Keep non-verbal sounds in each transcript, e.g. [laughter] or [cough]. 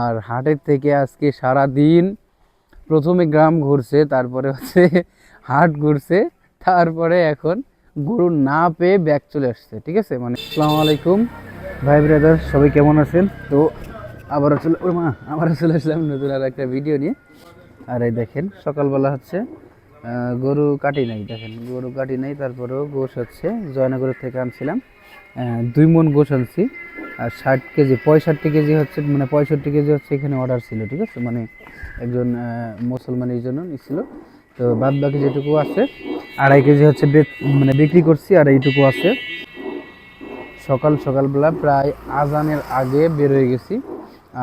আর হাটের থেকে আজকে সারা দিন প্রথমে গ্রাম ঘুরছে, তারপরে হচ্ছে হাট ঘুরছে, তারপরে এখন গরু না পেয়ে ব্যাগ চলে আসছে, ঠিক আছে? মানে আসসালামু আলাইকুম। ভাই ব্রাদার সবাই কেমন আছেন? তো আবারও চলে ওর মা, আবারও চলে আসলাম নতুন আর একটা ভিডিও নিয়ে। আর এই দেখেন, সকালবেলা হচ্ছে গরু কাটি নাই, দেখেন, গরু কাটি নাই, তারপরেও গোশ হচ্ছে, জয়নগরের থেকে আনছিলাম দুই মন গোশ আনছি। আর ষাট কেজি পঁয়ষট্টি কেজি হচ্ছে মানে পঁয়ষট্টি কেজি হচ্ছে এখানে অর্ডার ছিল ঠিক আছে? মানে একজন আহ, মুসলমানের জন্য নিছিল। তো বাদ বাকি যেটুকু আছে আড়াই কেজি হচ্ছে মানে বিক্রি করছি আর এইটুকু আছে। সকাল সকালবেলা প্রায় আজানের আগে বের হয়ে গেছি।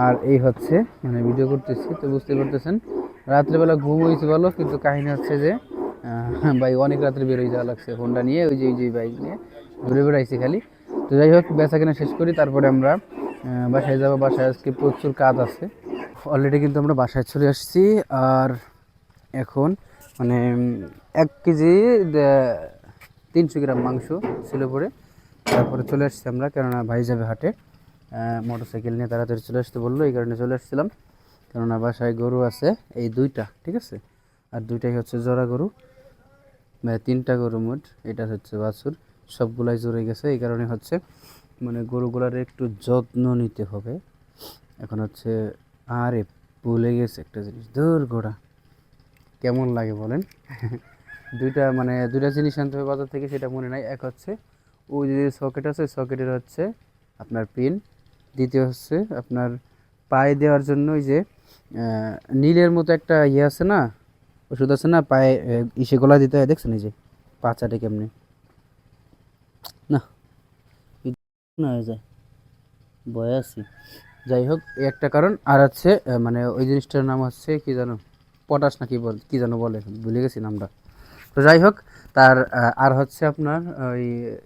আর এই হচ্ছে মানে ভিডিও করতেছি তো বুঝতে পারতেছেন। রাত্রেবেলা ঘুম হয়েছে ভালো কিন্তু কাহিনী হচ্ছে যে ভাই অনেক রাত্রে বের হয়ে যাওয়া লাগছে হোন্ডা নিয়ে ওই যে ওই যে বাইক নিয়ে। ঘুরে বেড়াইছি খালি। তো যাই হোক, বেচা কেনা শেষ করি, তারপরে আমরা বাসায় যাব। বাসায় আজকে প্রচুর কাজ আছে। অলরেডি কিন্তু আমরা বাসায় চলে আসছি, আর এখন মানে এক কেজি তিনশো গ্রাম মাংস ছিল পরে। তারপরে চলে আসছি আমরা, কেননা ভাই যাবে হাটে। মোটর সাইকেল নিয়ে তাড়াতাড়ি চলে আসতে বলল, এই কারণে চলে আসছিলাম। কেননা বাসায় গরু আছে, এই দুইটা, ঠিক আছে? আর দুইটাই হচ্ছে জোড়া গরু। তিনটা গরু মোট, এটা হচ্ছে বাছুর। সবগুলাই জোরে গেছে, এই কারণে হচ্ছে মানে গরুগুলার একটু যত্ন নিতে হবে। এখন হচ্ছে, আরে ভুলে গেছে একটা জিনিস দূর গোড়া কেমন লাগে বলেন? [laughs] দুইটা মানে দুইটা জিনিস আনতে হবে বাজার থেকে, সেটা মনে নাই। এক হচ্ছে, ওই যে সকেট আছে, সকেটের হচ্ছে আপনার পিন। দ্বিতীয় হচ্ছে, আপনার পায়ে দেওয়ার জন্য ওই যে নীলের মতো একটা ইয়ে আছে না, ওষুধ আছে না, পায়ে ইসে গলা দিতে হয়, দেখছেন এই যে, পাচাটে কেমনি না ই- না হয়ে যায় ভয় আছি। যাই হোক একটা কারণ। আর হচ্ছে মানে ওই জিনিসটার নাম হচ্ছে, কি জানো, পটাশ না কি বল, কি জানো বলে, ভুলে গেছি নামটা। তো যাই হোক, তার আর হচ্ছে আপনার ওই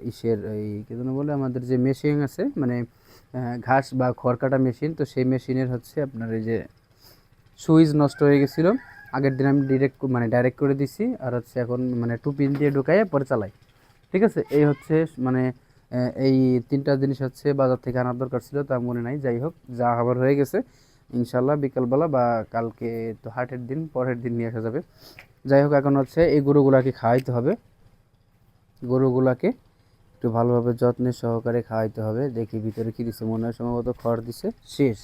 ইসের ওই, কি যেন বলে, আমাদের যে মেশিন আছে মানে ঘাস বা খড় কাটা মেশিন তো সেই মেশিনের হচ্ছে আপনার এই যে সুইচ নষ্ট হয়ে গেছিল। আগের দিন আমি ডিরেক্ট মানে ডাইরেক্ট করে দিছি, আর হচ্ছে এখন মানে টু পিন দিয়ে ঢুকাইয়ে পরে চালাই। ঠিক আছে? এই হচ্ছে মানে এই তিনটা জিনিস হচ্ছে বাজার থেকে আনার দরকার ছিল, তা মনে নাই। যাই হোক, যা খাবার হয়ে গেছে। ইনশাল্লাহ বিকালবেলা বা কালকে তো হাটের দিন, পরের দিন নিয়ে আসা যাবে। যাই হোক, এখন হচ্ছে এই গরুগুলাকে খাওয়াইতে হবে। গরুগুলাকে একটু ভালোভাবে যত্নের সহকারে খাওয়াইতে হবে। দেখি ভিতরে কি দিছে, মনে হয় সম্ভবত খড় দিছে। শেষ।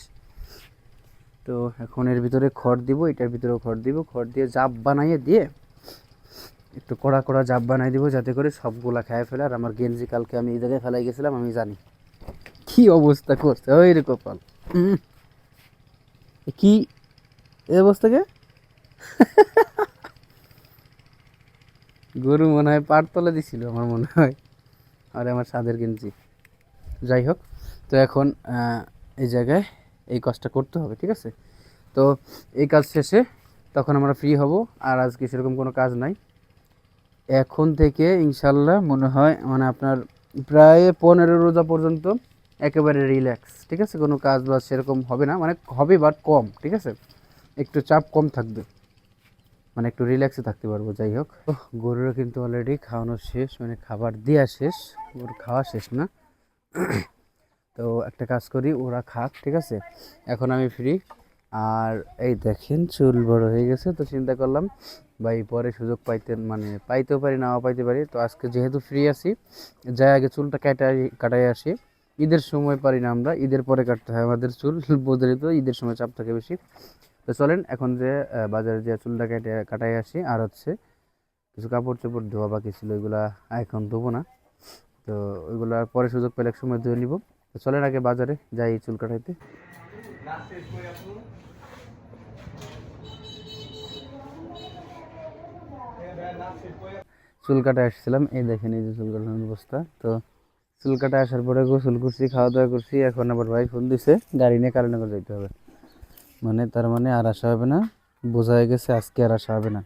তো এখন এর ভিতরে খড় দিব, এটার ভিতরেও খড় দিব। খড় দিয়ে জাপ বানাইয়ে দিয়ে একটু কড়া কড়া জাপ বানাই দিব যাতে করে সবগুলা খেয়ে ফেলে, আর আমার গেঞ্জি কালকে আমি এই জায়গায় ফেলাই গেছিলাম, আমি জানি। কি অবস্থা করছে? ওই রে কপাল। কি? এই অবস্থাকে গরু মনে হয় পাট তলে দিছিল, আমার মনে হয়। আর, আমার সাদের গেঞ্জি। যাই হোক, তো এখন এই জায়গায় এই কাজটা করতে হবে, ঠিক আছে? তো এই কাজ শেষে তখন আমরা ফ্রি হব, আর আজকে সেরকম কোনো কাজ নাই। এখন থেকে ইনশাল্লাহ মনে হয় মানে আপনার প্রায় পনেরো রোজা পর্যন্ত একেবারে রিল্যাক্স ঠিক আছে? কোনো কাজ বাজ সেরকম হবে না মানে হবে বাট কম ঠিক আছে? একটু চাপ কম থাকবে মানে একটু রিল্যাক্সে থাকতে পারব যাই হোক। ওহ, গরুরা কিন্তু অলরেডি খাওয়ানো শেষ মানে খাবার দেওয়া শেষ ওর খাওয়া শেষ না। [clears throat] তো একটা কাজ করি ওরা খাক ঠিক আছে? এখন আমি ফ্রি আর এই দেখেন, চুল বড় হয়ে গেছে, তো চিন্তা করলাম, ভাই, পরে সুযোগ পাইতে মানে পাইতেও পারি, নাও পাইতে পারি। তো আজকে যেহেতু ফ্রি আছি, যাই আগে চুলটা কাটাই কাটাই আসি। ঈদের সময় পারি না আমরা, ঈদের পরে কাটতে হয় আমাদের চুল [laughs] বোঝাই তো, ঈদের সময় চাপ থাকে বেশি। তো চলেন, এখন যে বাজারে যে চুলটা কেটে, কাটাই আসি, আর হচ্ছে কিছু কাপড় চোপড় ধোয়া বাকি ছিল, ওইগুলা এখন ধোবো না। তো ওইগুলা পরে সুযোগ পেলে এক সময় ধুয়ে নিব। তো চলেন আগে বাজারে যাই চুল কাটাইতে। চুল কাটা আসছিলাম। এই দেখেন, এই যে চুল কাটানোর অবস্থা। তো চুল কাটা আসার পরে গোসল করছি খাওয়া দাওয়া করছি। এখন আবার ভাই ফোন দিছে, গাড়ি নিয়ে কারণে যাইতে হবে। মানে তার মানে আর আসা হবে না। বোঝা হয়ে গেছে আজকে আর আসা হবে না।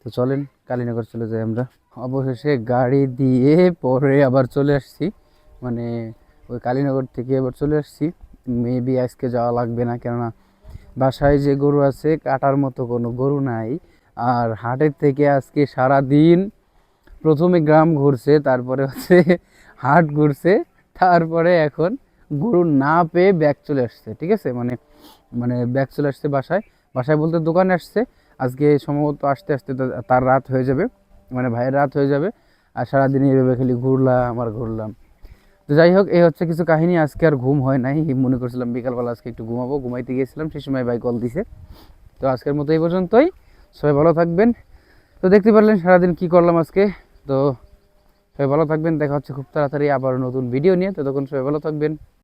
তো চলেন, কালীনগর চলে যাই আমরা। অবশেষে গাড়ি দিয়ে পরে আবার চলে আসছি। মানে ওই কালীনগর থেকে আবার চলে আসছি। মেবি আজকে যাওয়া লাগবে না, কেননা বাসায় যে গরু আছে, কাটার মতো কোনো গরু নাই। আর হাটের থেকে আজকে সারা দিন প্রথমে গ্রাম ঘুরছে, তারপরে হচ্ছে হাট ঘুরছে, তারপরে এখন গরু না পেয়ে ব্যাগ চলে আসছে, ঠিক আছে? মানে মানে ব্যাগ চলে আসছে বাসায়। বাসায় বলতে দোকানে আসছে। আজকে সম্ভবত আসতে আসতে তার রাত হয়ে যাবে। মানে ভাইয়ের রাত হয়ে যাবে। আর সারাদিন এইভাবে খালি ঘুরলাম আর ঘুরলাম। তো যাই হোক, এই হচ্ছে কিছু কাহিনী। আজকে আর ঘুম হয় নাই। মনে করছিলাম বিকালবেলা আজকে একটু ঘুমাবো। ঘুমাইতে গিয়েছিলাম, সেই সময় ভাই কল দিছে। তো আজকের মতো এই পর্যন্তই। সবাই ভালো থাকবেন। তো দেখতে পারলেন সারাদিন কি করলাম আজকে। তো সবাই ভালো থাকবেন, দেখা হচ্ছে খুব তাড়াতাড়ি আবার নতুন ভিডিও নিয়ে। তো তখন সবাই ভালো থাকবেন।